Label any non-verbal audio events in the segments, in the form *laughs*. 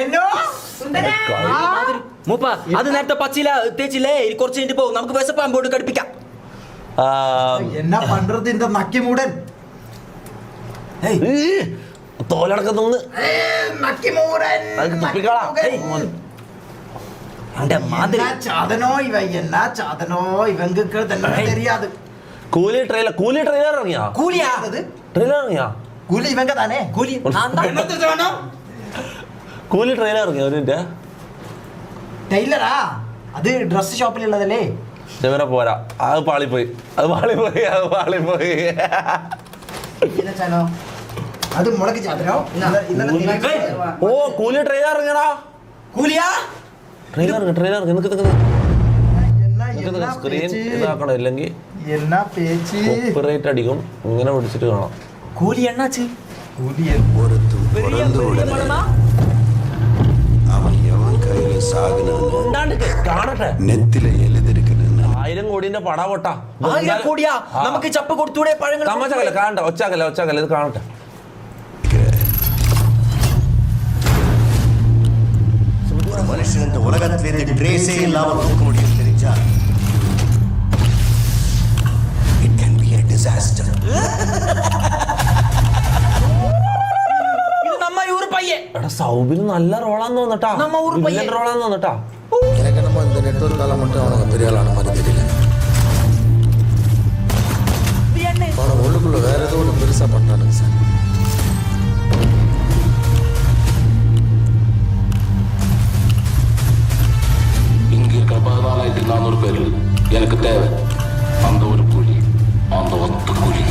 എന്നോ മൂപ്പ അത് നേരത്തെ പച്ചില തേച്ചില്ലേ ഇനി കുറച്ച് കഴിഞ്ഞിട്ട് പോകും നമുക്ക് വിശപ്പാമ്പോട്ട് കടുപ്പിക്കാം ആ, എന്നാ പണ്ടത് இந்த നക്കി മൂടൻ ഈ, തോലടക്കത്തൊന്ന് നക്കി മൂടൻ അതൊക്കെ തുപ്പിക്കളാ ഏയ്. എന്റെ മാതിരി என்ன சாதனோ இவன் என்ன சாதனோ இவங்களுக்கு തന്നെ தெரியாது കൂലി ട്രെയിലർ കൂലി ട്രെയിലർ ഇറങ്ങിയാ കൂലിയാ அது ട്രെയിലർ ഇറങ്ങിയാ കൂലി ഇവങ്ക താനേ കൂലി ഞാൻ താ- എന്നത്തെ സാധനം കൂലി ട്രെയിലർ ഇറങ്ങി അവനിന്റെ ടൈലറാ അത് ഡ്രസ് ഷോപ്പിലുള്ളതല്ലേ ചെവന പോരാ. അത് പാളിപ്പോയി. അത് പാളിപ്പോയി അത് പാളിപ്പോയി. അത് മുളക്ക് ചാത്തരോ ഓ കൂലി ട്രെയിലർ ഇറങ്ങടാ കൂലിയാ? ട്രെയിലർ ട്രെയിലർ നിനക്ക് സ്ക്രീൻ ഇങ്ങനെ പിടിച്ചിട്ട് കാണാം. കൂലി എണ്ണാച്ച് കൂലി ഒരു எவன் கையில சாகுனான்னு ഉണ്ടാണ്ട് കാണട്ടെ நெத்தில எழுதிருக்கணும்னு ആയിരം കോടിന്റെ പടാ പൊട്ടാ ആയിരം കോടിയാ നമുക്ക് ചപ്പ് കൊടുത്തൂടെ പഴങ്ങൾ തമാശക്കല്ല കാണണ്ട ഒച്ചാക്കല്ല ഒച്ചാക്കല്ല ഇത് കാണട്ടെ ஒரு மனுஷன் இந்த உலகத்திலிருந்து ட்ரேஸே இல்லாம தூக்க முடியும் தெரிஞ்சா it can be a disaster നമ്മ ഈ ഊര് പയ്യെ എടാ സൗബിന് നല്ല റോളാന്ന് തോന്നട്ടാ നമ്മ ഊര് പയ്യൻ. വില്ലൻ റോളാന്ന് തോന്നട്ടാ எனக்கு என்னமோ இந்த நெட்ஒர்க்கால மட்டும் அவனுங்க பெரிய ஆளான மாதிரி தெரியல அவனுக்கு உள்ளுக்குள்ள வேற ஏதோ ஒன்று பெருசா பண்றானுங்க சார் இங்க இருக்கிற பதினாலாயிரத்தி நானூறு பேர் எனக்கு தேவை அந்த ஒரு குழி அந்த ஒத்த குழி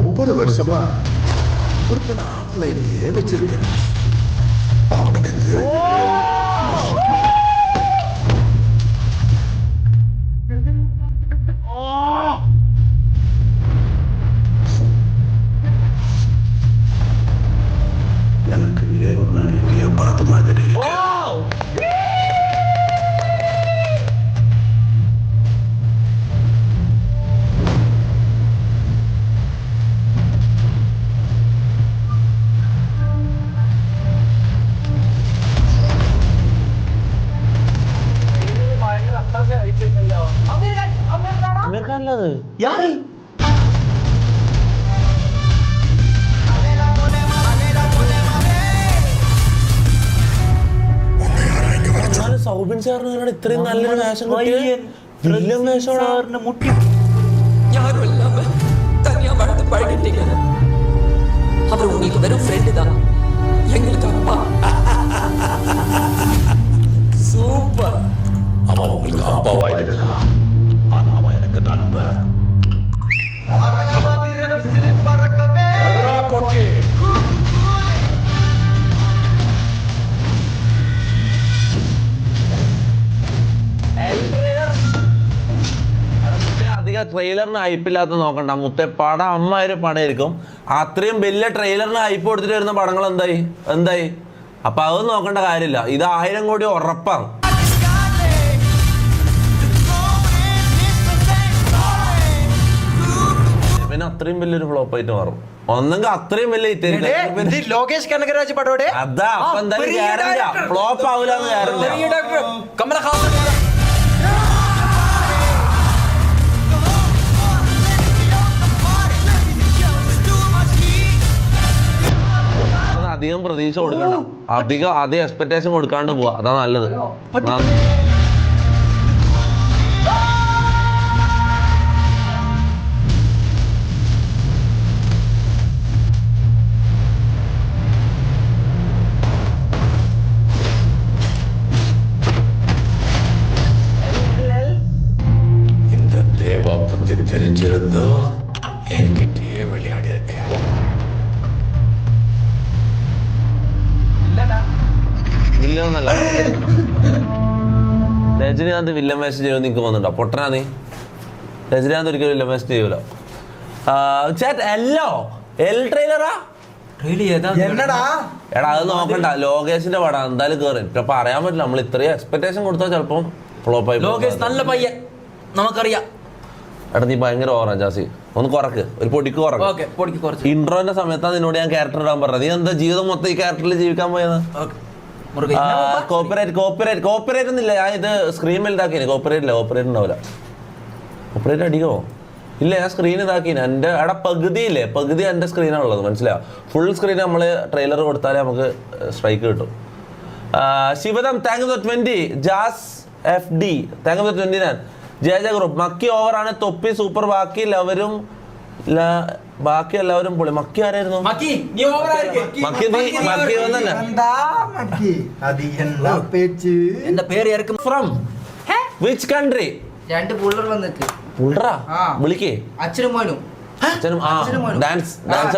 ஒவ்வொரு வருஷமா ஒருத்தன் ஆன்லைன் வச்சிருக்கேன். அவனுக்கு ഇത്രയും നല്ലൊരു വേഷം കിട്ടിയ വില്ലൻ വേഷമാണോ സാറിന് മുട്ടി யாரும் இல்லாம தனியா வளர்த்து பழகிட்டீங்க அவர் உங்களுக்கு வெறும் ஃப்ரெண்டு தான் எங்களுக்கு அப்பா சூப்பர் அவன் உங்களுக்கு அப்பாவா இருக்கலாம் ஆனா அவன் எனக்கு நண்பன் അധികം ട്രെയിലറിന് ഹൈപ്പില്ലാത്ത നോക്കണ്ട. മുത്തെ പടം അമ്മായൊരു പടമായിരിക്കും അത്രയും വലിയ ട്രെയിലറിന് ഹൈപ്പ് കൊടുത്തിട്ട് വരുന്ന പടങ്ങൾ എന്തായി? എന്തായി? അപ്പൊ അത് നോക്കേണ്ട കാര്യമില്ല. ഇത് ആയിരം കോടി ഉറപ്പാണ്. പിന്നെ അത്രയും വലിയൊരു ഫ്ലോപ്പ് ആയിട്ട് മാറും. ഒന്നെങ്കിൽ അത്രയും വലിയ ലോകേഷ് കനകരാജ് പടോടെ അതാ അപ്പൊ എന്തായാലും ഫ്ലോപ്പ് ആവില്ല അധികം പ്രതീക്ഷ കൊടുക്കണ്ട അധികം അധികം എക്സ്പെക്ടേഷൻ കൊടുക്കാണ്ട് പോവാ അതാ നല്ലത് ന- இந்த தேவா பத்தி தெரிஞ்சிருந்தோ என்கிட்டயே விளையாடி വില്ലൻ എന്നല്ല രജനീകാന്ത് വില്ലൻ വേഷം ചെയ്യുമെന്ന് നിങ്ങൾക്ക് തോന്നുന്നുണ്ടോ? പൊട്ടനാ നീ? രജനീകാന്ത് ഒരിക്കലും വില്ലൻ വേഷം ചെയ്യൂല. ചേട്ട എല്ലോ? എൽ ട്രെയിലറാ? എന്നടാ? എടാ അത് നോക്കണ്ട. ലോകേഷിന്റെ പടം. എന്തായാലും കേറി. ഇപ്പൊ പറയാൻ പറ്റില്ല. നമ്മൾ ഇത്രയും എക്സ്പെക്ടേഷൻ കൊടുത്താൽ ചിലപ്പം ഫ്ലോപ്പ് ആയി പോകും. ലോകേഷ് നല്ല പയ്യൻ. നമുക്കറിയാം. എടാ നീ ഭയങ്കര ഓറ ജാസി ഒന്ന് കുറക്ക്. ഒരു പൊടിക്ക് കുറക്ക്. ഇൻട്രോന്റെ സമയത്താണ് നിന്നോട് ഞാൻ ക്യാരക്ടർ ഇടാൻ പറഞ്ഞത്. നീ എന്താ ജീവിതം മൊത്തം ഈ ക്യാരക്ടറിൽ ജീവിക്കാൻ പോയത്? കോപ്പറേറ്റ് കോപ്പറേറ്റ് കോപ്പറേറ്റ് ഒന്നുമില്ല. ഞാൻ ഇത് സ്ക്രീനിൽ ഇതാക്കിന്. കോപ്പറേറ്റ് ഇല്ല കോപ്പറേറ്റ് ഉണ്ടാവില്ല. കോപ്പറേറ്റ് അടിക്കോ ഇല്ല ഞാൻ സ്ക്രീൻ ഇതാക്കി എന്റെ അവിടെ പകുതി ഇല്ലേ പകുതി എന്റെ സ്ക്രീനാണ് ഉള്ളത് മനസ്സിലായോ? ഫുൾ സ്ക്രീൻ നമ്മൾ ട്രെയിലർ കൊടുത്താലേ നമുക്ക് സ്ട്രൈക്ക് കിട്ടും. ശിവദം thank you twenty jazz F D thank you twenty nine Jaya ജയ ഗ്രൂപ്പ് മക്കി ഓവറാണ് തൊപ്പി സൂപ്പർ ബാക്കി എല്ലാവരും ല- ബാക്കി എല്ലാവരും പൊളി. മക്കി ആരായിരുന്നു? നീ മക്കി പേര് ഫ്രം രണ്ട് വിളിക്കേ. ഡാൻസ് ഡാൻസ്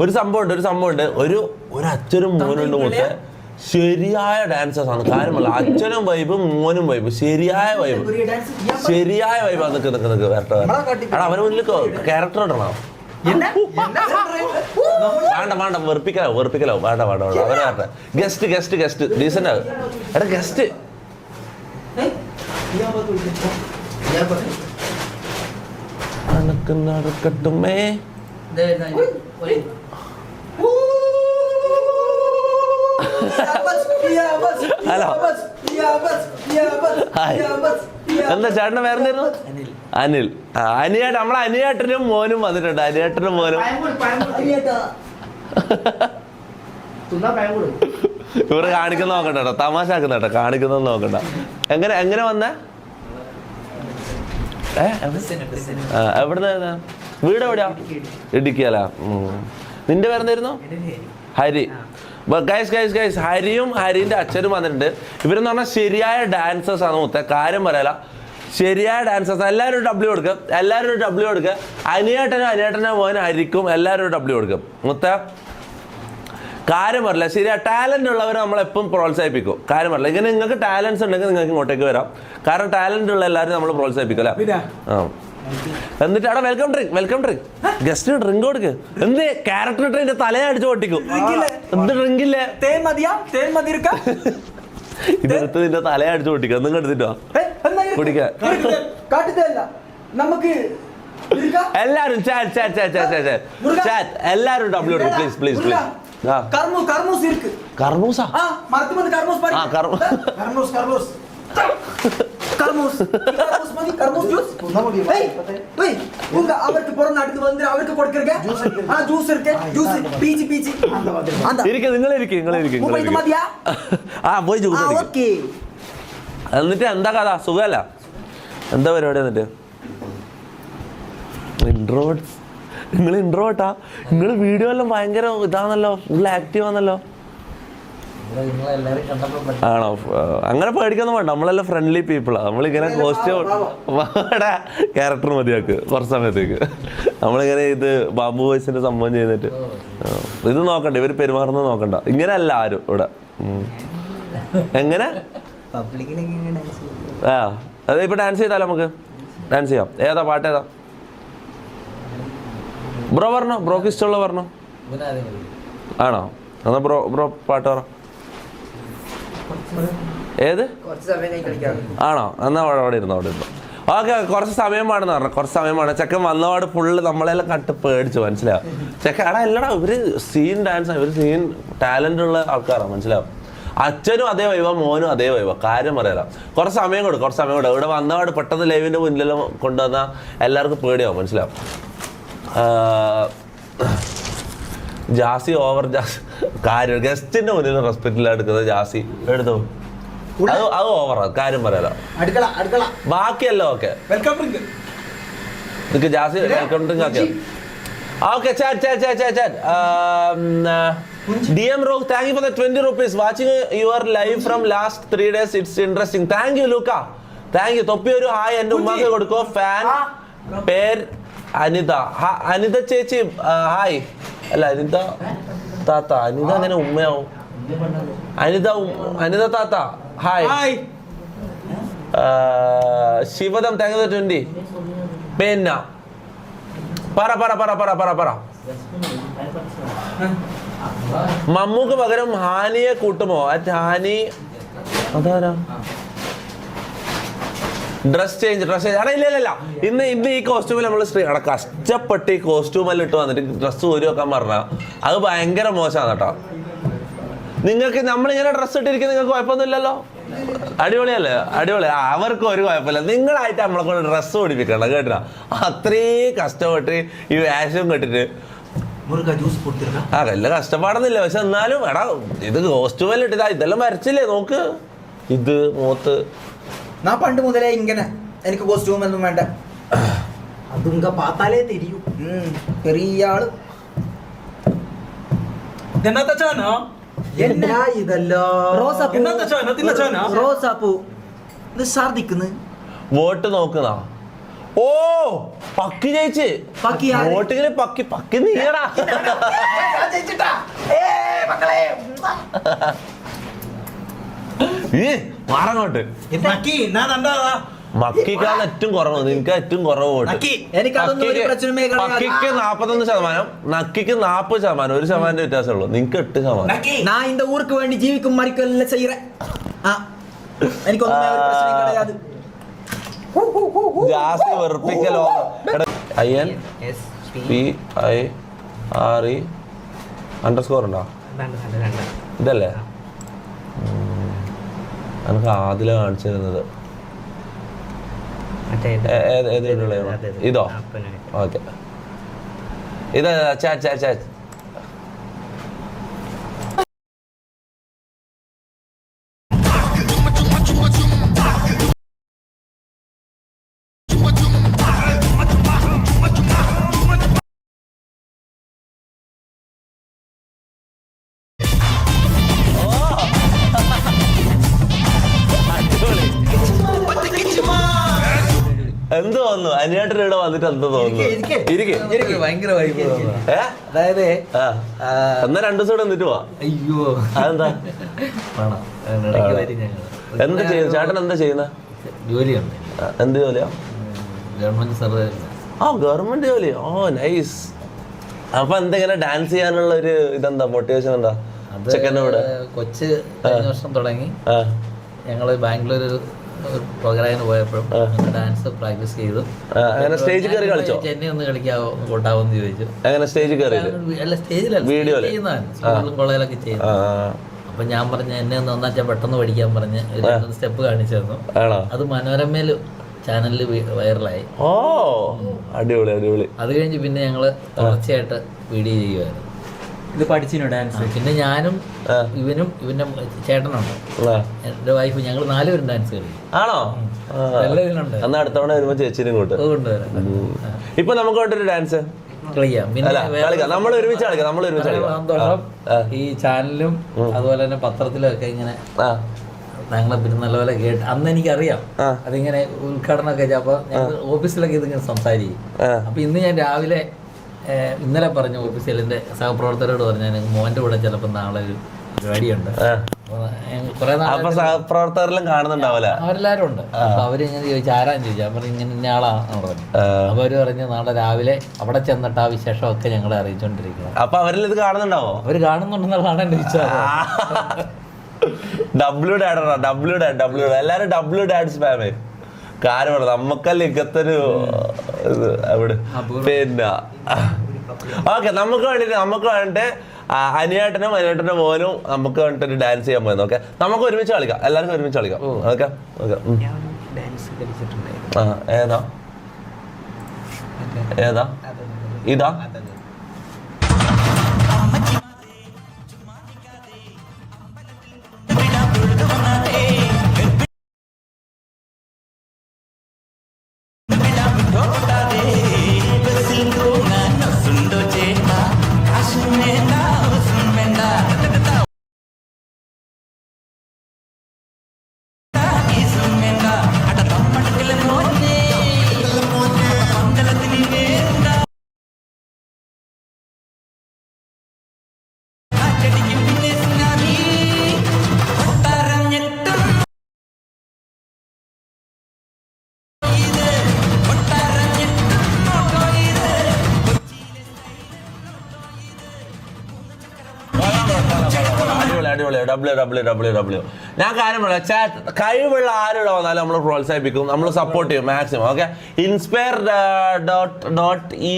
ഒരു സംഭവം ഉണ്ട് ഒരു സംഭവം ഉണ്ട് ഒരു ഒരു അച്ഛനും മോനുണ്ട് മുട്ടേ ശരിയായ ഡാൻസേഴ്സ് ആണ്. കാര്യമല്ല അച്ഛനും വൈബ് മോനും വൈബ് ശരിയായ വൈബ് ശരിയായ വൈബ് നിക്ക് നിൽക്കുന്ന വരട്ടെ വരട്ടെ. എടാ അവന് മുന്നിൽ ക്യാരക്ടർ ഇടണം. വേണ്ട വേണ്ട വെറുപ്പിക്കലോ വെറുപ്പിക്കലോ വേണ്ട വേണ്ട വേണ്ട അവരെ വരട്ടെ. ഗസ്റ്റ് ഗസ്റ്റ് ഗസ്റ്റ് ഡീസന്റ് ആകും എടാ ഗസ്റ്റ് കണക്ക് നടക്കട്ടുമേ. ഹലോ *laughs* ഹായ് എന്താ ചേട്ടന്റെ പേരെന്തായിരുന്നു? അനിൽ. ആ, അനിയേട്ടൻ നമ്മളെ അനിയേട്ടനും മോനും വന്നിട്ടുണ്ട്. അനിയേട്ടനും മോനും. *laughs* ഇവർ കാണിക്കുന്ന നോക്കണ്ട കേട്ടോ. തമാശ ആക്കുന്ന കേട്ടോ. കാണിക്കുന്നത് നോക്കണ്ട. എങ്ങനെ എങ്ങനെ വന്നേ? ഏ എവിടുന്ന് വീട് എവിടെയാ ഇടുക്കിയല്ല നിന്റെ പേരെന്തായിരുന്നു? ഹരി. ഗൈസ് ഗൈസ് ഗൈസ് ഹരിയും ഹരിന്റെ അച്ഛനും വന്നിട്ടുണ്ട്. ഇവരെന്ന് പറഞ്ഞാൽ ശരിയായ ഡാൻസേഴ്സ് ആണ് മുത്ത. കാര്യം പറയല. ശരിയായ ഡാൻസേഴ്സ് എല്ലാവരും ഒരു ഡബ്ല്യൂ കൊടുക്കുക എല്ലാവരും ഒരു ഡബ്ല്യൂ കൊടുക്കുക അനിയേട്ടനും അനിയേട്ടനും മോൻ ഹരിക്കും എല്ലാവരും ഒരു ഡബ്ല്യൂ കൊടുക്കും. മുത്ത കാര്യം പറയില്ല ശരിയാ ടാലന്റ് ഉള്ളവരെ നമ്മളെപ്പം പ്രോത്സാഹിപ്പിക്കും. കാര്യം പറയില്ല ഇങ്ങനെ നിങ്ങൾക്ക് ടാലൻസ് ഉണ്ടെങ്കിൽ നിങ്ങൾക്ക് ഇങ്ങോട്ടേക്ക് വരാം. കാരണം ടാലന്റ് ഉള്ള എല്ലാവരും നമ്മൾ പ്രോത്സാഹിപ്പിക്കും അല്ലേ? ആ. എന്നിട്ട് അവിടെ welcome drink welcome drink guest drink കൊടുക്ക്. എന്ത്? ക്യാരക്ടർ ഇട്ട് തലയെ അടിച്ചു പൊട്ടിക്കും. എന്ത് ഡ്രിങ്ക് ഇല്ലേ? തേൻ മതിയാ? തേൻ മതി *laughs* ഇതെടുത്ത് നിന്റെ തലയെ അടിച്ചു പൊട്ടിക്കും. നിങ്ങൾ എടുത്തിട്ടോ കുടിക്കാൻ നമുക്ക് എല്ലാരും chat chat chat chat chat chat എല്ലാരും ഡബ്ല്യൂ പ്ലീസ് പ്ലീസ് പ്ലീസ് ആ. കർമു കർമൂസ് ഇരിക്ക്. കർമൂസാ? ആ മറത്തു കർമൂസ് ആ കർമ. കർമൂസ് കർമൂസ്. *laughs* കർമൂസ് കർമൂസ് മതി കർമൂസ് ജ്യൂസ് ഏയ് ഏയ് உங்க அவருக்கு பிறந்த நாட்டுக்கு வந்து அவருக்கு கொடுக்கறங்க ஆ ஜூஸ் இருக்கு ஜூஸ் பீச்சி பீச்சி அந்த ഇരിക്കും നിങ്ങൾ ഇരിക്കും നിങ്ങൾ ഇരിക്കും നിങ്ങൾ മുമ്പ് ഇത് മതിയാ? *laughs* ആ പോയി ആ ജ്യൂസ് അടിക്ക്. ഓക്കേ എന്നിട്ട് എന്താ കഥ സുഖമല്ല എന്താ പരിപാടി എന്നിട്ട് ഇൻട്രോവേർട്സ് നിങ്ങൾ ഇൻട്രോവേർട്ടാ നിങ്ങൾ വീഡിയോ എല്ലാം ഭയങ്കര ഇതാണല്ലോ ഫുൾ ആക്റ്റീവ് ആണല്ലോ ആണോ? അങ്ങനെ പേടിക്കൊന്നും വേണ്ട. നമ്മളെല്ലാം ഫ്രണ്ട്ലി പീപ്പിളാ നമ്മളിങ്ങനെ കോസ്റ്റ്യൂം ക്യാരക്ടർ മതിയാക്ക് കുറച്ച് സമയത്തേക്ക്. നമ്മളിങ്ങനെ ഇത് ബാബു വോയിസിന്റെ സംഭവം ചെയ്തിട്ട്. ഇത് നോക്കണ്ട ഇവർ പെരുമാറുന്നത് നോക്കണ്ട. ഇങ്ങനെ അല്ല ആരും ഇവിടെ. എങ്ങനെ? ആ അതെ ഇപ്പൊ ഡാൻസ് ചെയ്താലോ നമുക്ക്? ഡാൻസ് ചെയ്യാം. ഏതാ പാട്ട് ഏതാ? ബ്രോ പറഞ്ഞോ? ബ്രോക്ക് ഇഷ്ടമുള്ള പറഞ്ഞോ? ആണോ? എന്നാ ബ്രോ ബ്രോ പാട്ട് പറ. ഏത്? ആണോ? എന്നാ അവിടെ ഇരുന്നു അവിടെ ഇരുന്നു. ഓക്കെ കുറച്ച് സമയമാണെന്ന് പറഞ്ഞു. കുറച്ച് സമയമാണ് ചെക്കൻ വന്നപാട് ഫുള്ള് നമ്മളെല്ലാം കട്ട് പേടിച്ചു മനസ്സിലാവും ചെക്കൻ എടാ അല്ലടാ ഇവർ സീൻ ഡാൻസ് ഇവർ സീൻ ടാലന്റ് ഉള്ള ആൾക്കാരാണ് മനസ്സിലാവും അച്ഛനും അതേ വൈവ മോനും അതേ വൈവ കാര്യം പറയാം കുറച്ച് സമയം കൊടുക്കും കുറച്ച് സമയം കൊടുക്കും ഇവിടെ വന്നപാട് പെട്ടെന്ന് ലൈവിന്റെ മുന്നിലെല്ലാം കൊണ്ടുവന്നാൽ എല്ലാവർക്കും പേടിയാവും മനസ്സിലാവും ജാസി ഓവർ ജാസി. കാര്യം ഗസ്റ്റിന്റെ മുന്നിൽ റെസ്പെക്ട് എടുക്കുന്നത് ജാസി. എടുത്തു? അത് അത് ഓവറാ കാര്യം പറയാലോ. ബാക്കിയല്ലോ ഓക്കെ നിനക്ക് Jassie welcome drink ആക്കിയോ? Okay chat chat chat chat chat D M rogue thank you for the twenty rupees watching your live from last three days it's interesting thank you Luca thank you തൊപ്പി ഒരു hi എന്റെ ഉമ്മാക്ക് കൊടുക്കോ? Fan പേര് അനിത. അനിത ചേച്ചി hi അല്ല അനിത. താത്ത അനിത അങ്ങനെ ഉമ്മയാവും അനിത അനിത താത്ത ഹായ് ശിവദം താങ്ക് യു ട്വന്റി പിന്നെ പറ പറ പറ പറ പറ പറ മമ്മൂക്ക് പകരം ഹാനിയെ കൂട്ടുമോ? അറ്റ് ഹാനി അതാരാ? ഡ്രസ് ചേഞ്ച് ഡ്രസ് ചേഞ്ച് അവിടെ ഇല്ല ഇല്ല ഇന്ന് ഇന്ന് ഈ കോസ്റ്റ്യൂമിൽ നമ്മൾ അവിടെ കഷ്ടപ്പെട്ട് ഈ കോസ്റ്റ്യൂമെല്ലാം ഇട്ട് വന്നിട്ട് ഡ്രസ്സ് ഊരി വെക്കാൻ പറഞ്ഞാൽ അത് ഭയങ്കര മോശമാണ് കേട്ടോ. നിങ്ങൾക്ക് നമ്മളിങ്ങനെ ഡ്രസ്സ് ഇട്ടിരിക്കുന്നത് നിങ്ങൾക്ക് കുഴപ്പമൊന്നുമില്ലല്ലോ? അടിപൊളിയല്ലേ? അടിപൊളി. അവർക്ക് ഒരു കുഴപ്പമില്ല. നിങ്ങളായിട്ട് നമ്മളെ കൊണ്ട് ഡ്രസ്സ് ഓടിപ്പിക്കണം കേട്ടോ അത്രേ കഷ്ടപ്പെട്ട് ഈ വേഷം കെട്ടിട്ട്. അതല്ല കഷ്ടപ്പാടൊന്നുമില്ല. പക്ഷെ എന്നാലും എടാ ഇത് കോസ്റ്റ്യൂമെല്ലാം ഇട്ടിതാ ഇതെല്ലാം വരച്ചില്ലേ? നോക്ക്. ഇത് മൂത്ത്. ഞാൻ പണ്ട് മുതലേ ഇങ്ങനെ എനിക്ക് കോസ്റ്റ്യൂം ഒന്നും വേണ്ട. അതുങ്ക പാത്താലേ തിരിയൂ. ചെറിയ ആൾ എന്നത്തെ ചോനോ? എന്നാ ഇതല്ലോ? റോസാപ്പൂ എന്നത്തെ ചോന? തിന്ന ചോന? റോസാപ്പൂ ഇത് ഛർദിക്കുന്നു. വോട്ട് നോക്കുന്ന ഓ പക്കി ജയിച്ച്. പക്കി ആര്? വോട്ടിങ്ങിൽ പക്കി പക്കി നീയടാ. ഈ മാറങ്ങോട്ട് നക്കി മാറങ്ങോട്ട്. മക്കിക്കാണ് ഏറ്റവും കുറവ്. നിനക്ക് ഏറ്റവും കുറവ് വോട്ട്. മക്കിക്ക് നാപ്പത്തൊന്ന് ശതമാനം നക്കിക്ക് നാപ്പത് ശതമാനം ഒരു ശതമാനം വ്യത്യാസമുള്ളൂ. നിനക്ക് എട്ട് ശതമാനം. ഞാൻ ഇന്റെ ഊർക്ക് വേണ്ടി ജീവിക്കും മരിക്കും എല്ലാം ചെയ്യറേ ജാസ്തി വെറുപ്പിക്കലോ? I N P I R E underscore ഉണ്ടോ? ഇതല്ലേ? എനിക്ക് ആദില കാണിച്ചു തരുന്നത്. ഇതോ. ഓക്കെ. ഇത് ചാ ചാ ചാ അനിയാട്ടിന് ഇവിടെ വന്നിട്ട് എന്താ തോന്നുന്നു? ഭയങ്കര അതായത് എന്നാ രണ്ടു ദിവസം നിന്നിട്ട് പോവാ അയ്യോ. അതെന്താ? എന്താ ചെയ്യുന്നത് ചേട്ടൻ എന്താ ചെയ്യുന്ന? ജോലിയുണ്ട്. എന്ത് ജോലിയാ? ഗവൺമെന്റ് സർവീസ് ആ ഗവൺമെന്റ് ജോലി ഓ നൈസ് അപ്പൊ എന്തെങ്ങനെ ഡാൻസ് ചെയ്യാനുള്ള ഒരു ഇതെന്താ? മോട്ടിവേഷൻ എന്താ? കൂടെ? കൊച്ച് വർഷം തുടങ്ങി. ഞങ്ങൾ ബാംഗ്ലൂർ പ്രോഗ്രാമിന് പോയപ്പോഴും. ഡാൻസ് പ്രാക്ടീസ് ചെയ്തു. അങ്ങനെ സ്റ്റേജിൽ കയറി കളിച്ചോ? ചെന്നൈ ഒന്ന് കളിക്കാവോ കൊണ്ടാവോ എന്ന് ചോദിച്ചു അങ്ങനെ സ്റ്റേജിൽ കയറി അല്ല സ്റ്റേജിലല്ല വീഡിയോയിൽ? ചെയ്യുന്നതാണ് സ്കൂളിലും കോളേജിലൊക്കെ ആ അപ്പൊ ഞാൻ പറഞ്ഞ എന്നെ ഒന്ന് ഒന്നാച്ചാൽ പെട്ടെന്ന് പഠിക്കാൻ പറഞ്ഞ് ഒരു സ്റ്റെപ്പ് കാണിച്ചു തന്നു. അത് മനോരമയിൽ ചാനലിൽ വൈറലായി ഓ അടിപൊളി അടിപൊളി. അത് കഴിഞ്ഞ് പിന്നെ ഞങ്ങൾ തുടർച്ചയായിട്ട് വീഡിയോ ചെയ്യുമായിരുന്നു ഇത് പഠിച്ചിനോ ഡാൻസ് പിന്നെ ഞാനും ഇവനും ഇവന്റെ ചേട്ടനുണ്ട്. എന്റെ വൈഫ് ഞങ്ങൾ നാലുപേരും ഡാൻസ് കളി ആണോ? എന്നാ അടുത്തവണ വരുമ്പോ ചേച്ചിനും കൂട്ട് ഇപ്പൊ നമുക്ക് വേണ്ടൊരു ഡാൻസ് നമ്മൾ ഒരുമിച്ച് നമ്മൾ ഒരുമിച്ച് സന്തോഷം. ഈ ചാനലിലും അതുപോലെ തന്നെ പത്രത്തിലും ഒക്കെ ഇങ്ങനെ ഞങ്ങളെ പിന്നെ നല്ലപോലെ കേട്ട് അന്ന് എനിക്കറിയാം. അതിങ്ങനെ ഉദ്ഘാടനം ഒക്കെ അപ്പൊ ഓഫീസിലൊക്കെ ഇതിങ്ങനെ സംസാരിക്കും. അപ്പൊ ഇന്ന് ഞാൻ രാവിലെ ഇന്നലെ പറഞ്ഞ ഓഫീസിലെ സഹപ്രവർത്തകരോട് പറഞ്ഞു മോന്റെ കൂടെ ചിലപ്പോൾ നാളെ ഒരു പരിപാടിയുണ്ട്. അപ്പൊ സഹപ്രവർത്തകരെല്ലാം കാണുന്നുണ്ടാവില്ല അവരെല്ലാരും ഉണ്ട്. അപ്പൊ അവരിങ്ങനെ ചോദിച്ചു ആരാന്ന് ചോദിച്ചു? അവർ ഇങ്ങനെ ഇന്ന ആളാന്ന് പറഞ്ഞു. അപ്പൊ അവർ പറഞ്ഞു നാളെ രാവിലെ അവിടെ ചെന്നിട്ട് ആ വിശേഷമൊക്കെ ഞങ്ങളെ അറിയിച്ചോണ്ടിരിക്കണം അപ്പൊ അവരിൽ ഇത് കാണുന്നുണ്ടാവോ? അവർ കാണുന്നുണ്ടെന്നുള്ളതാണ് എന്റെ വിശ്വാസം. W dad W dad W dad എല്ലാരും ഡബ്ല്യു ഡാഡ് സ്പാമേ കാര്യമാണ് നമുക്കല്ല ഇങ്ങനത്തൊരു ഇത് അവിടെ. പിന്നെ ഓക്കെ നമുക്ക് വേണ്ടിട്ട് നമുക്ക് വേണ്ടിട്ട് അനിയേട്ടനും അനിയേട്ടനും മോനും നമുക്ക് വേണ്ടിട്ട് ഒരു ഡാൻസ് ചെയ്യാൻ പോയിരുന്നു ഓക്കെ നമുക്ക് ഒരുമിച്ച് കളിക്കാം. എല്ലാവർക്കും ഒരുമിച്ച് കളിക്കാം. ഓക്കെ? ഓക്കെ. ആ ഏതാ? ഏതാ? ഇതാ? അടിപൊളിയാണ് ഡബ്ല്യൂ ഡബ്ല്യൂ ഡബ്ല്യൂ ഡബ്ല്യൂ ഞാൻ കാര്യം പറയാം. ചാറ്റ് കഴിവുള്ള ആരുടെ വന്നാലും നമ്മൾ പ്രോത്സാഹിപ്പിക്കും. നമ്മൾ സപ്പോർട്ട് ചെയ്യും maximum okay inspire dot dot ഈ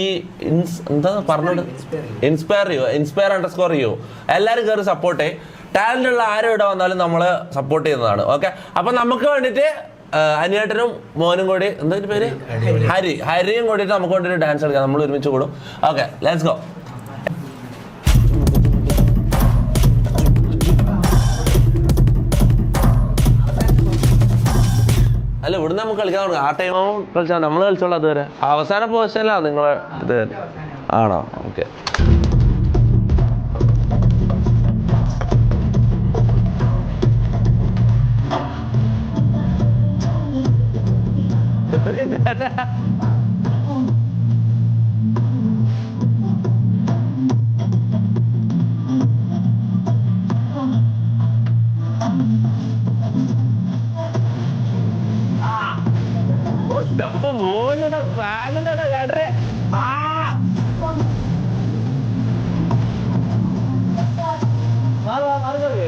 എന്താ പറഞ്ഞോട് ഇൻസ്പയർ ചെയ്യൂ. ഇൻസ്പയർ അണ്ടർസ്കോർ ചെയ്യൂ. എല്ലാവരും കയറി സപ്പോർട്ട് ചെയ്യും. ടാലന്റ് ഉള്ള ആരും ഇവിടെ വന്നാലും നമ്മൾ സപ്പോർട്ട് ചെയ്യുന്നതാണ് ഓക്കെ അപ്പൊ നമുക്ക് വേണ്ടിയിട്ട് അനിയേട്ടനും മോനും കൂടി എന്താ പേര്? ഹരി. ഹരിയും കൂടിയിട്ട് നമുക്ക് വേണ്ടിയിട്ട് ഡാൻസ് കളിക്കാം. നമ്മൾ ഒരുമിച്ച് കൂടും. ഓക്കെ ലെറ്റ്സ് ഗോ നമുക്ക് കളിക്കാൻ തുടങ്ങും. ആ ടൈം കളിച്ചാൽ നമ്മൾ കളിച്ചോളാം അതുവരെ. അവസാന പൊസിഷനിലാണ് നിങ്ങൾ ഇത് ആണോ? ഓക്കെ *laughs* *laughs* മാറി മാറി.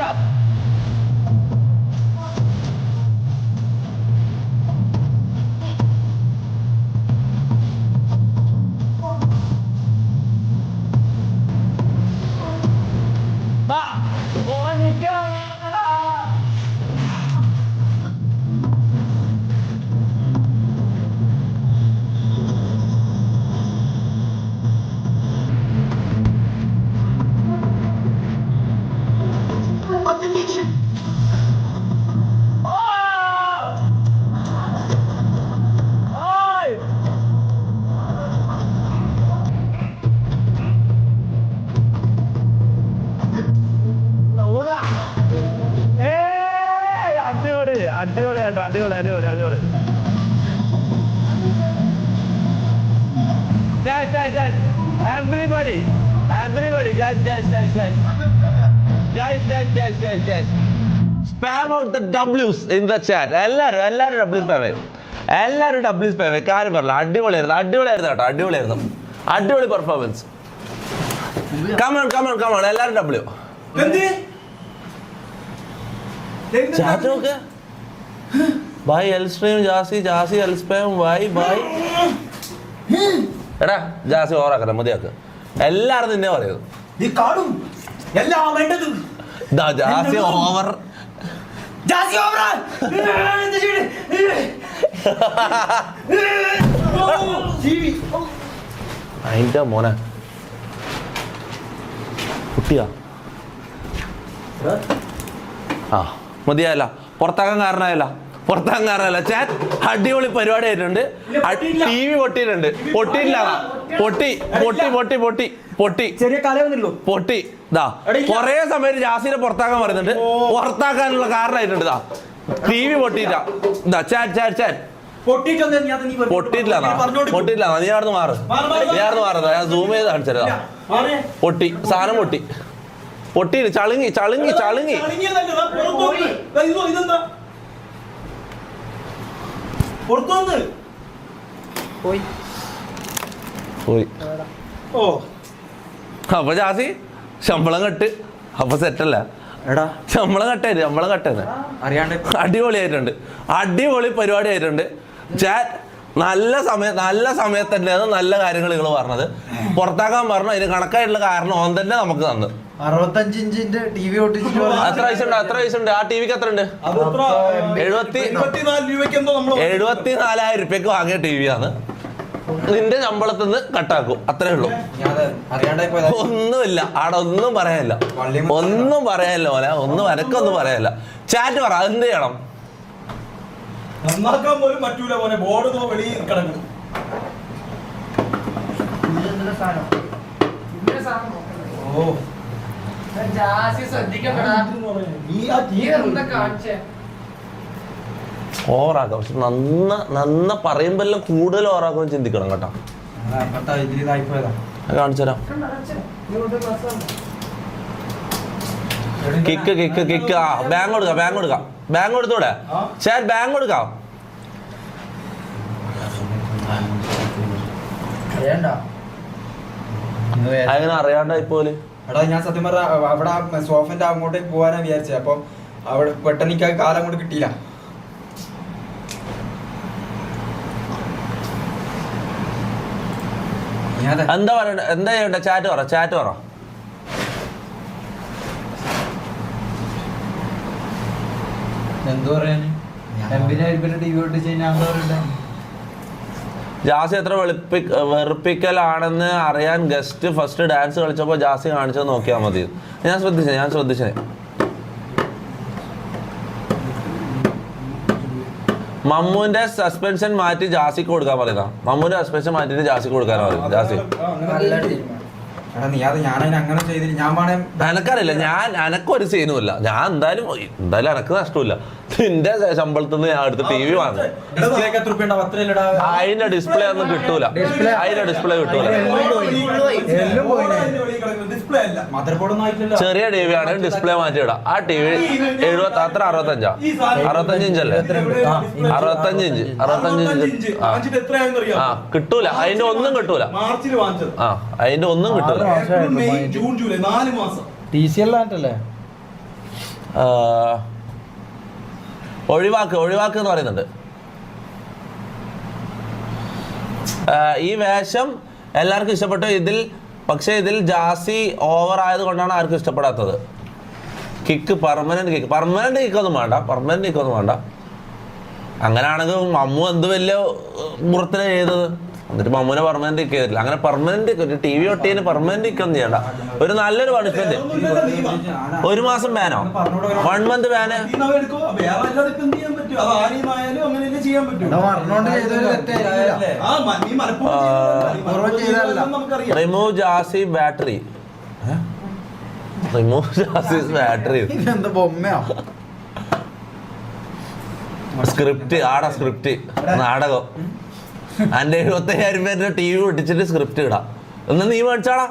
up. yes, yes. Everybody, everybody, yes, yes, yes, yes. Yes, yes, yes, yes, yes. Spam out the W's in the chat. എല്ലാവരും എല്ലാവരും ഡബ്ല്യൂ സ്പാം എല്ലാവരും ഡബ്ല്യൂ സ്പാം കാര്യം പറഞ്ഞില്ല അടിപൊളിയായിരുന്നു അടിപൊളിയായിരുന്നു കേട്ടോ അടിപൊളിയായിരുന്നു. അടിപൊളി performance come on come on come on എല്ലാവരും ഡബ്ല്യൂ ചാറ്റ് നോക്ക്. भाई एल्सपेम जासी जासी एल्सपेम ബൈ भाई എടാ ജാസി ഓറാക്കല മതിയാക്ക്. എല്ലാരും നിന്നെ പറയുന്നത് നീ കാണും. എല്ലാം വേണ്ടത്. ദാ ജാസി ഓവർ. ജാസി? ജീവി. അതിന്റെ മോനെ. കുട്ടിയാ. ആ മതിയായല്ല. പുറത്താക്കാൻ കാരണമായല്ല. പുറത്താക്കാൻ കാരണമല്ല ചാറ്റ് അടിപൊളി പരിപാടി ആയിട്ടുണ്ട്. ടി വി പൊട്ടിയിട്ടുണ്ട്. പൊട്ടിയില്ല പൊട്ടി പൊട്ടി പൊട്ടി പൊട്ടി പൊട്ടി. ചെറിയ പൊട്ടി. ഇതാ കൊറേ സമയം ജാസിനെ പുറത്താക്കാൻ പറയുന്നുണ്ട്. പുറത്താക്കാനുള്ള കാരണമായിട്ടുണ്ട്. ഇതാ ടി വി പൊട്ടിയില്ല. ഇതാ ചാറ്റ് ചാറ്റ് ചാറ്റ്. പറഞ്ഞോണ്ട് പൊട്ടിയില്ല നീ ആടുന്ന് മാറ്. നീ ആടുന്ന് മാറുന്നത് ഞാൻ സൂം ചെയ്ത് കാണിച്ചതാ. പൊട്ടി. സാധനം പൊട്ടി. പൊട്ടിയില്ല. ചളുങ്ങി ചളുങ്ങി ചളുങ്ങി. ചളിങ്ങിയതല്ലേ, ദാ പുറത്ത് വന്ന്. ദാ ഇതോ, ഇതെന്താ പുറത്തു വന്ന് പോയി. പോയി ഓ. അപ്പൊ ജാസി ശമ്പളം കെട്ട്. അപ്പൊ സെറ്റല്ല എടാ. ശമ്പളം കട്ടായിരുന്നു ശമ്പളം കട്ടായിരുന്നു അറിയാണ്ട്. അടിപൊളിയായിട്ടുണ്ട്. അടിപൊളി പരിപാടി ആയിട്ടുണ്ട് ചാറ്റ് നല്ല സമയം നല്ല സമയത്ത് തന്നെയാണ് നല്ല കാര്യങ്ങൾ നിങ്ങൾ പറഞ്ഞത്. പുറത്താക്കാൻ പറഞ്ഞു അതിന് കണക്കായിട്ടുള്ള കാരണം ഓൻ തന്നെ നമുക്ക് തന്നു. അറുപത്തഞ്ച് ഇഞ്ചിന്റെ ടി വി ഒട്ടിച്ചിട്ട് എത്ര വയസ്സുണ്ട് എത്ര വയസ്സുണ്ട് ആ ടി വിക്ക് എത്ര ഉണ്ട്? അത് എത്ര എഴുപത്തി എഴുപത്തിനാല് രൂപയ്ക്ക് എഴുപത്തി നാലായിരം വാങ്ങിയ ടി വി ആണ്. നിന്റെ ശമ്പളത്തിൽ നിന്ന് കട്ടാക്കും. അത്രേ ഉള്ളൂ. ഒന്നുമില്ല. ആടെ ഒന്നും പറയാനില്ല. ഒന്നും പറയാനില്ല മോനെ. ഒന്നും അനക്കൊന്നും പറയാനില്ല. ചാറ്റ് പറ എന്ത് ചെയ്യണം? നന്നാക്കാൻ പോലും പറ്റൂല മോനെ. ബോർഡ് നോ വെളിയിൽ കിടക്കുന്നു. ഇതെന്തിനാ ഓ. ഓറാക്കാം പക്ഷെ നന്ന നന്ന പറയുമ്പോഴെല്ലാം കൂടുതൽ ഓറാക്കാൻ ചിന്തിക്കണം കേട്ടോ. കാണിച്ചുതരാം കിക്ക് കിക്ക് കിക്ക് ആ ബാങ്ക് കൊടുക്കാം ബാങ്ക് കൊടുക്കാം. ബാങ്ക് കൊടുത്തൂടെ? ശരി ബാങ്ക് കൊടുക്കാം. അറിയണ്ട? അങ്ങനെ അറിയാണ്ടായി പോലെ എടാ ഞാൻ സത്യം പറഞ്ഞ അവിടെ സോഫന്റെ അങ്ങോട്ടേക്ക് പോകാനാ വിചാരിച്ചത് അപ്പൊ അവിടെ പെട്ടെന്ന് എനിക്ക് കാലം കൊണ്ട് കിട്ടിയില്ല. ഞാൻ എന്താ പറയണ്ട എന്താ ചെയ്യണ്ട? ചാറ്റ് പറ ചാറ്റ് പറ. എന്തോ പറയാൻ എംപിനെ ടി വി ഒട്ടിച്ച് കഴിഞ്ഞാൽ എന്താ പറയണ്ടേ? ജാസി എത്ര വെളുപ്പി വെറുപ്പിക്കലാണെന്ന് അറിയാൻ ഗസ്റ്റ് ഫസ്റ്റ് ഡാൻസ് കളിച്ചപ്പോൾ ജാസി കാണിച്ചത് നോക്കിയാൽ മതി. ഞാൻ ശ്രദ്ധിച്ചേ ഞാൻ ശ്രദ്ധിച്ചേ. മമ്മൂന്റെ സസ്പെൻഷൻ മാറ്റി ജാസിക്ക് കൊടുക്കാൻ പറയുന്ന മമ്മൂന്റെ സസ്പെൻഷൻ മാറ്റിട്ട് ജാസിക്ക് കൊടുക്കാൻ പറയും ജാസി. എനക്കറിയില്ല ഞാൻ എനക്കൊരു സീനും ഇല്ല. ഞാൻ എന്തായാലും എന്തായാലും എനക്ക് നഷ്ടമില്ല. നിന്റെ ശമ്പളത്തിൽ നിന്ന് ഞാൻ അടുത്ത് ടി വി വാങ്ങി? അതിന്റെ ഡിസ്പ്ലേ ഒന്നും കിട്ടൂല. അതിന്റെ ഡിസ്പ്ലേ കിട്ടൂല. അല്ല. ആയിട്ടില്ല ചെറിയ ടി വി ആണെങ്കിൽ ഡിസ്പ്ലേ മാറ്റി ഇടാം ആ ടി വി എഴുപത്തി അത്ര അറുപത്തഞ്ചാ? അറുപത്തഞ്ച് ഇഞ്ചല്ലേ? അറുപത്തഞ്ച് ഇഞ്ച്. അറുപത്തഞ്ച് ഇഞ്ച്. ആ. കിട്ടൂല. അതിന്റെ ഒന്നും കിട്ടൂല. ആ അതിന്റെ ഒന്നും കിട്ടൂല. ജൂൺ ജൂലൈ നാല് മാസം. ടി സി എല്ലാം ആ, ഒഴിവാക്ക് ഒഴിവാക്ക് എന്ന് പറയുന്നുണ്ട്. ഈ വേഷം എല്ലാവർക്കും ഇഷ്ടപ്പെട്ടു. ഇതിൽ പക്ഷേ ഇതിൽ ജാസി ഓവർ ആയത് കൊണ്ടാണ് ആർക്കും ഇഷ്ടപ്പെടാത്തത്. കിക്ക് പെർമനന്റ് കിക്ക് പെർമനന്റ് കിക്കൊന്നും വേണ്ട പെർമനന്റ് കിക്കൊന്നും വേണ്ട. അങ്ങനെയാണെങ്കിൽ മമ്മു എന്ത് വലിയ മുറത്തിനെ ചെയ്തത്? എന്നിട്ട് മമ്മൂനെ പെർമനന്റ് കിക്ക് ചെയ്തിട്ടില്ല. അങ്ങനെ പെർമനന്റ് ടി വി ഒട്ടിയതിന് പെർമനന്റ് കിക്കൊന്നും ചെയ്യണ്ട. ഒരു നല്ലൊരു പണിഷ്മെന്റ് ഒരു മാസം ബാനോ one month ban remove Jassie battery remove Jassie battery ഇതെന്താ ബൊമ്മയോ? സ്ക്രിപ്റ്റ് ആടാ സ്ക്രിപ്റ്റ് നാടകം. അന്റെ എഴുപത്തയ്യായിരം പേരുടെ ടി വി പൊട്ടിച്ചിട്ട് സ്ക്രിപ്റ്റ് ഇടാം. എന്നാ നീ മേടിച്ചാടാ.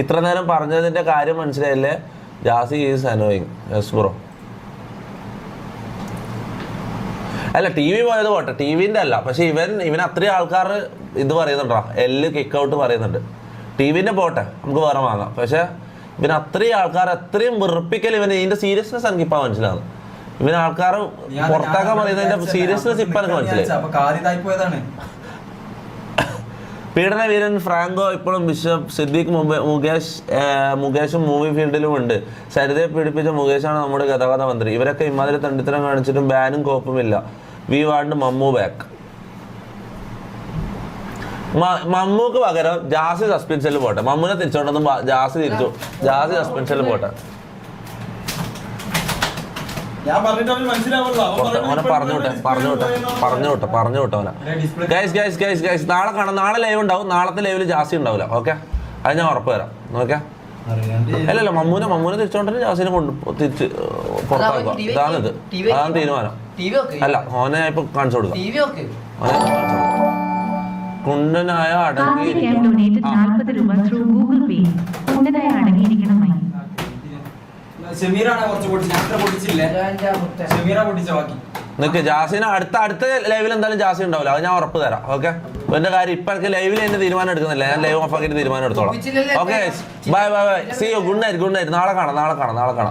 ഇത്ര നേരം പറഞ്ഞതിന്റെ കാര്യം മനസ്സിലായില്ലേ? Jassie is annoying yes bro അല്ല ടി വി പോയത് പോട്ടെ. ടി വിന്റെ അല്ല. പക്ഷെ ഇവൻ ഇവൻ അത്രയും ആൾക്കാർ ഇത് പറയുന്നുണ്ടോ? എല്ല് കിക്ക് ഔട്ട് പറയുന്നുണ്ട്. ടി വിന്റെ പോട്ടെ. നമുക്ക് വേറെ വാങ്ങാം. പക്ഷെ ഇവൻ അത്രയും ആൾക്കാർ അത്രയും വെറുപ്പിക്കൽ ഇവൻ ഇതിന്റെ സീരിയസ്നെസ് എനിക്ക് ഇപ്പൊ മനസ്സിലാകുന്നു ഇവൻ ആൾക്കാർ പുറത്താക്കാൻ പറയുന്നതിന്റെ സീരിയസ്നെസ് ഇപ്പൊ എനിക്ക് മനസ്സിലായി. പീഡന വീരൻ ഫ്രാങ്കോ ഇപ്പോഴും ബിഷപ്പ് സിദ്ദീഖ് മുകേഷ് മുകേഷും മൂവി ഫീൽഡിലും ഉണ്ട്. സരിതയെ പീഡിപ്പിച്ച മുകേഷാണ് നമ്മുടെ ഗതാഗത മന്ത്രി. ഇവരൊക്കെ ഇമാതിരി തണ്ടിത്തരം കാണിച്ചിട്ടും ബാനും കോപ്പുമില്ല. വി വാണ്ട് മമ്മു ബാക്ക് മമ്മൂക്ക് പകരം ജാസി സസ്പെൻഷനിൽ പോട്ടെ. മമ്മൂനെ തിരിച്ചോണ്ടൊന്നും ജാസി തിരിച്ചു. ജാസി സസ്പെൻഷനിൽ പോട്ടെ ഞാൻ പറഞ്ഞിട്ട് അവന് മനസ്സിലാവുള്ളൂ അവൻ പോട്ടെ. ഓനെ പറഞ്ഞു വിട്ടെ പറഞ്ഞു വിട്ടെ പറഞ്ഞു വിട്ടെ പറഞ്ഞു വിട്ടെ ഓനെ ഗൈസ് ഗൈസ് ഗൈസ് ഗൈസ് നാളെ കാണാം. നാളെ ലൈവ് ഉണ്ടാവും. നാളത്തെ ലൈവിൽ ജാസി ഉണ്ടാവില്ല. ഓക്കെ അത് ഞാൻ ഉറപ്പ് തരാം. ഓക്കെ അല്ലല്ല മമ്മൂനെ മമ്മൂനെ തിരിച്ചോണ്ടിന് ജാസിനെ കൊണ്ട് തിരിച്ച് പുറത്താക്കുക. ഇതാണിത് അതാണ് തീരുമാനം. അല്ല ഓനെ ഇപ്പൊ കാണിച്ചു കൊടുക്കാം. ഓനെ കാണിച്ചു കൊടുക്കാം. കുണ്ടനായ കാർത്തിക് അടങ്ങി have രൂപ ത്രൂ ഗൂഗിൾ പേ ഉണ്ടനായി അടങ്ങിയിരിക്കണമായി ഷമീറാണ് കുറച്ച് പൊട്ടിച്ച്. ഞാൻ അത്ര പൊട്ടിച്ചില്ലേ? ഷമീറ പൊട്ടിച്ച ബാക്കി. നിനക്ക് ജാസിന് അടുത്ത അടുത്ത ലൈവിൽ എന്തായാലും ജാസി ഉണ്ടാവില്ല. അത് ഞാൻ ഉറപ്പ് തരാം. ഓക്കെ എന്റെ കാര്യം ഇപ്പൊ എനിക്ക് ലൈവിൽ എന്റെ തീരുമാനം എടുക്കുന്നില്ല. ഞാൻ ലൈവ് ഓഫ് ആക്കിയിട്ട് തീരുമാനം എടുത്തോളാം. Okay bye bye bye see good night good night നാളെ കാണാം നാളെ കാണാം നാളെ കാണാം.